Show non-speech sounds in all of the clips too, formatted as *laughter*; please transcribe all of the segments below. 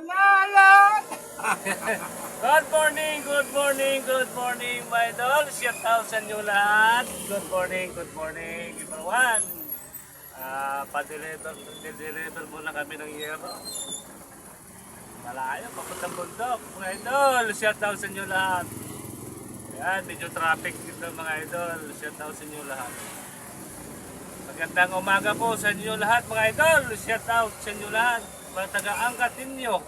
Pangalan! Good morning, good morning, good morning, my idol. Shout out sa inyo lahat. Good morning, good morning, everyone. Ah, pa-deliver, deliver muna kami ng yero. Malayo, papuntang bundok, mga idol. Shout out sa inyo lahat. Yan, medyo traffic dito mga idol. Shout out sa inyo lahat. Magandang umaga po sa inyo lahat mga idol. Shout out sa inyo lahat. Mga taga-angkat ninyo.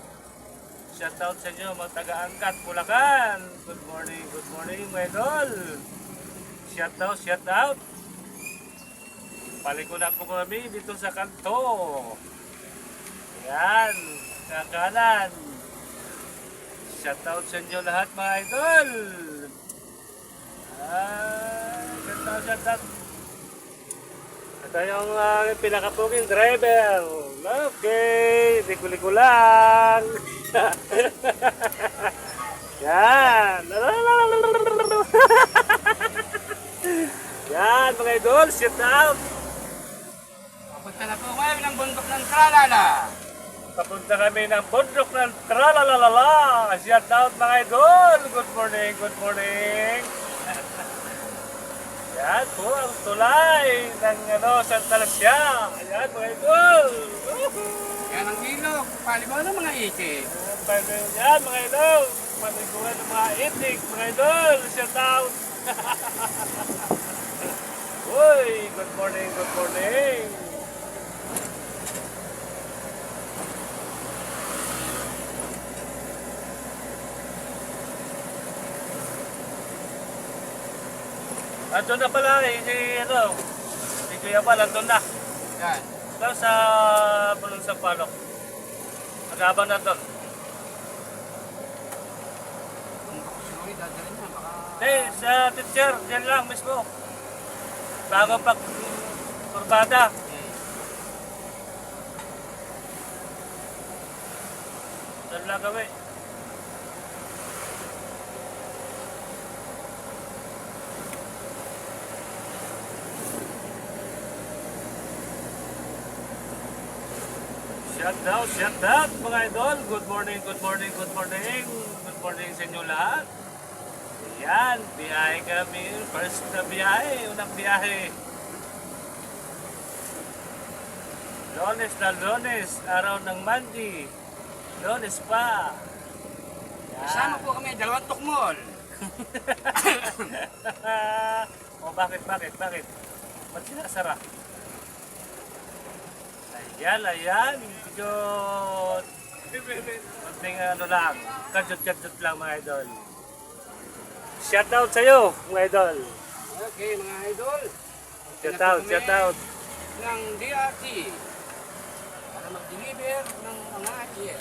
Shout out sa inyo mga taga-angkat Bulacan. Good morning, good morning mga idol. Shout out, shout out. Paliko na po kami dito sa kanto. Yan, kakanan. Shout out sa inyo lahat mga idol. Ah, shout out, shout out. Ito yung uh, pinakapuging driver. Okay, liko-liko lang. *laughs* Yan. Yan, mga idol, sit out. Papunta na po kayo ng bundok ng Tralala. Papunta kami ng bundok ng tralalala. Shout out mga idol. Good morning, good morning. Yan po ang tulay ng ano, Santa Lucia. Ayan mga idol. Yan ang ilog. Palibaw ng mga itik. Ayan yan mga idol. Maniguan ng mga itik mga idol. Shout *laughs* out. Uy, good morning, good morning. Andun na pala eh, si ano, si Kuya Bal, andun na. Yan. Doon sa Bulong sa Palok. Magabang na doon. Siguro dadalhin niya. Baka... Eh, sa teacher, dyan lang mismo. Bago pag kurbada. Doon lang kami. Shout out, shout out mga idol. Good morning, good morning, good morning. Good morning sa inyo lahat. Yan, biyahe kami. First na biyahe, unang biyahe. Lones na lones, araw ng Mandi. Lones pa. Yan. Isama po kami, dalawang tukmol. *laughs* o bakit, bakit, bakit? Ba't sinasara? Ayan, ayan. Medyo... Konting ano lang. Kadyot-kadyot lang mga idol. Shout out sa'yo, mga idol. Okay, mga idol. Shout out, shout out. Ng DRT. Para mag-deliver ng mga iyer.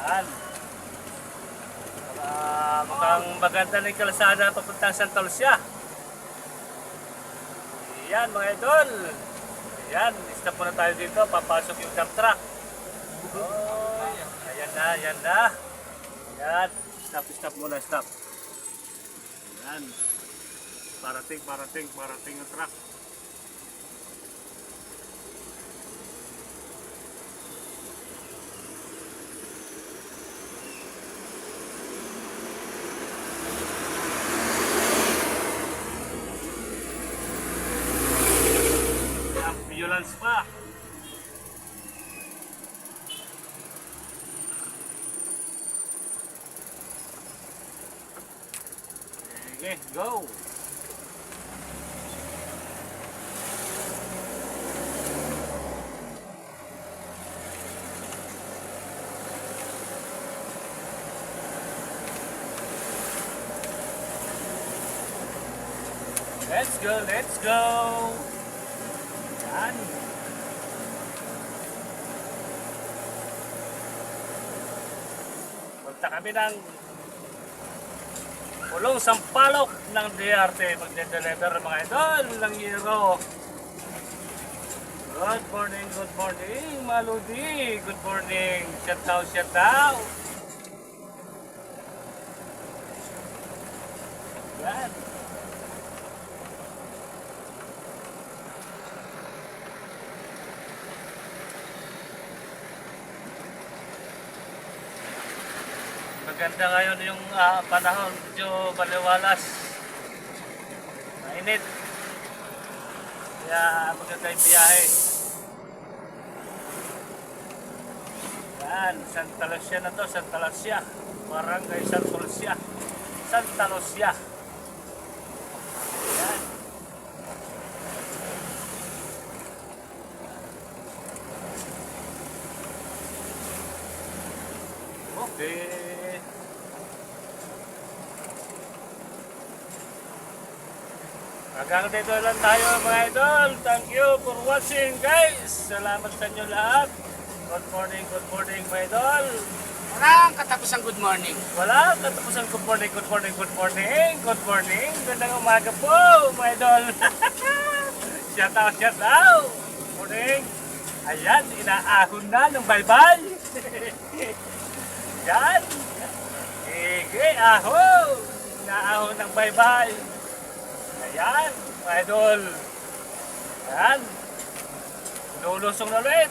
Yan. Uh, mukhang maganda na yung kalsada papuntang Santa Lucia. Yan mga idol. Yan, stop muna tayo dito. Papasok yung dump truck. Oh, ayan na, ayan na. Yan. Stop, stop muna, stop. Yan. Parating, parating, parating yung truck. Ambulance pa. Okay, go. Let's go, let's go. Yan. Punta kami ng Pulong Sampalok ng DRT. Magde-deliver mga idol ng Euro. Good morning, good morning, Maludi. Good morning. Shout out, shout out. Yan. Maganda ngayon yung ah, panahon, medyo maliwalas. Mainit. Kaya maganda yung biyahe. Yan, Santa Lucia na to, Santa Lucia. Barangay Santa Lucia. Santa Lucia. Okay. Hanggang dito lang tayo mga idol. Thank you for watching guys. Salamat sa inyo lahat. Good morning, good morning mga idol. Walang katapusang good morning. Wala, katapusan good morning, good morning, good morning, good morning. Gandang umaga po mga idol. *laughs* shout out, shout out. Good morning. Ayan, inaahon na ng bye-bye. *laughs* Yan. Ige, ahon. Inaahon ng bye-bye. Ayan, mga idol. Ayan. Lulusong na ulit.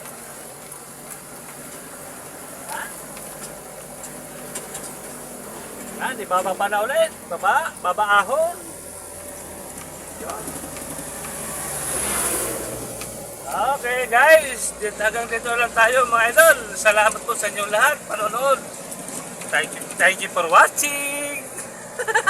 Ayan. Ayan, ibababa na ulit. Baba, baba ahon. Okay guys, hanggang dito lang tayo mga idol. Salamat po sa inyong lahat, panonood. Thank you, thank you for watching. *laughs*